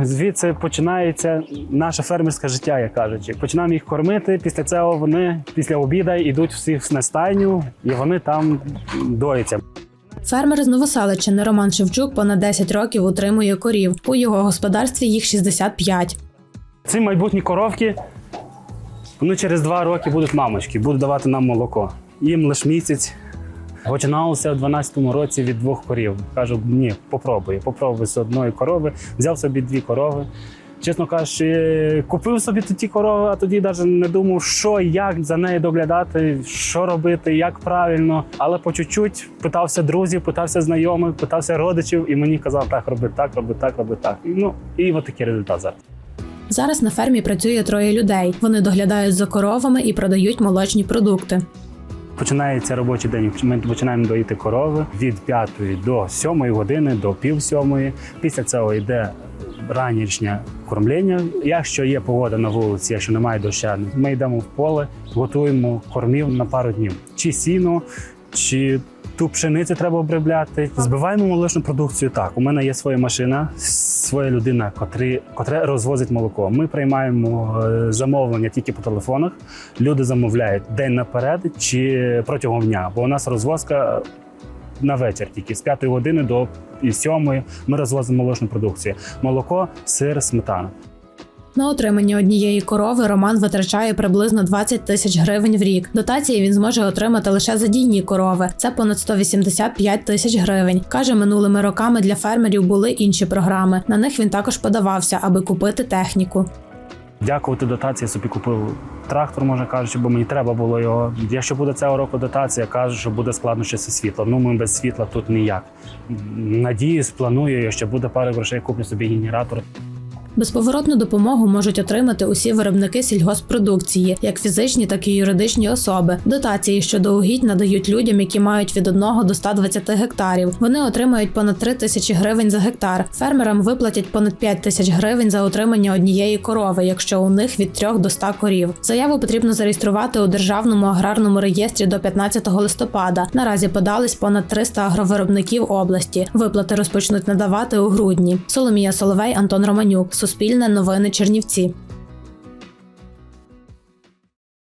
звідси починається наше фермерське життя, як кажучи. Починаємо їх кормити. Після цього вони після обіду йдуть всі на стайню, і вони там доїться. Фермер з Новоселичини Роман Шевчук понад 10 років утримує корів. У його господарстві їх 65. Ці майбутні коровки, вони через два роки будуть мамочки, будуть давати нам молоко. Їм лише місяць. Починалося в 12-му році від двох корів. Кажу, ні, попробуй, попробуй з одної корови. Взяв собі дві корови. Чесно кажучи, купив собі ті корови, а тоді навіть не думав, що як за нею доглядати, що робити, як правильно. Але по чуть-чуть питався друзів, питався знайомих, питався родичів, і мені казав, так роби так, роби так, роби так. Ну і от такий результат зараз. Зараз на фермі працює троє людей. Вони доглядають за коровами і продають молочні продукти. Починається робочий день. Ми починаємо доїти корови від 5 до 7 години, до пів сьомої. Після цього йде ранішнє кормлення. Якщо є погода на вулиці, якщо немає доща, ми йдемо в поле, готуємо кормів на пару днів. Чи сіно, чи ту пшеницю треба обробляти. Збиваємо молочну продукцію так. У мене є своя машина, своя людина, котрі, котра розвозить молоко. Ми приймаємо е, замовлення тільки по телефонах. Люди замовляють день наперед чи протягом дня, бо у нас розвозка на вечір тільки з 5 години до 7 ми розвозимо молочну продукцію: молоко, сир, сметана. На отримання однієї корови Роман витрачає приблизно 20 тисяч гривень в рік. Дотації він зможе отримати лише за дійні корови. Це понад 185 тисяч гривень. Каже, минулими роками для фермерів були інші програми. На них він також подавався, аби купити техніку. Дякувати дотації собі купив трактор, можна кажучи, бо мені треба було його. Якщо буде цього року дотація, кажу, що буде складно ще зі світла. Ну ми без світла тут ніяк. Надіюсь, планую, що буде пару грошей, куплю собі генератор. Безповоротну допомогу можуть отримати усі виробники сільгоспродукції, як фізичні, так і юридичні особи. Дотації щодо угідь надають людям, які мають від 1 до 120 гектарів. Вони отримають понад 3 тисячі гривень за гектар. Фермерам виплатять понад 5 тисяч гривень за отримання однієї корови, якщо у них від 3 до 100 корів. Заяву потрібно зареєструвати у державному аграрному реєстрі до 15 листопада. Наразі подались понад 300 агровиробників області. Виплати розпочнуть надавати у грудні. Соломія Соловей, Антон Романюк. Суспільне новини Чернівці.